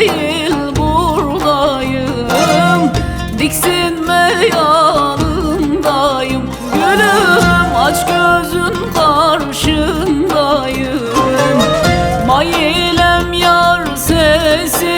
değil buradayım. Diksinme yanındayım. Gülüm aç gözün karşındayım. Mayilem yar sesi.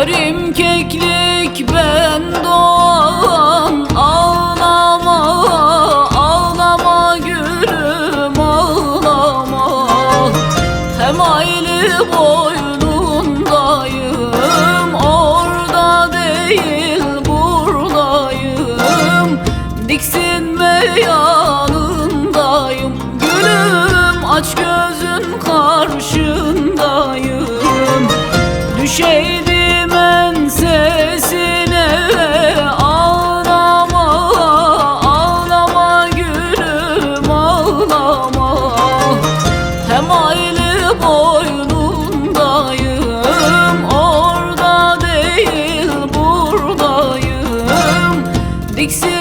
Yarım keklik ben doğan Ağlama, ağlama gülüm ağlama. Hem aile boynundayım Orada değil buradayım. Diksinme yanındayım Gülüm aç gözün karşındayım. Düşeydim Diksinme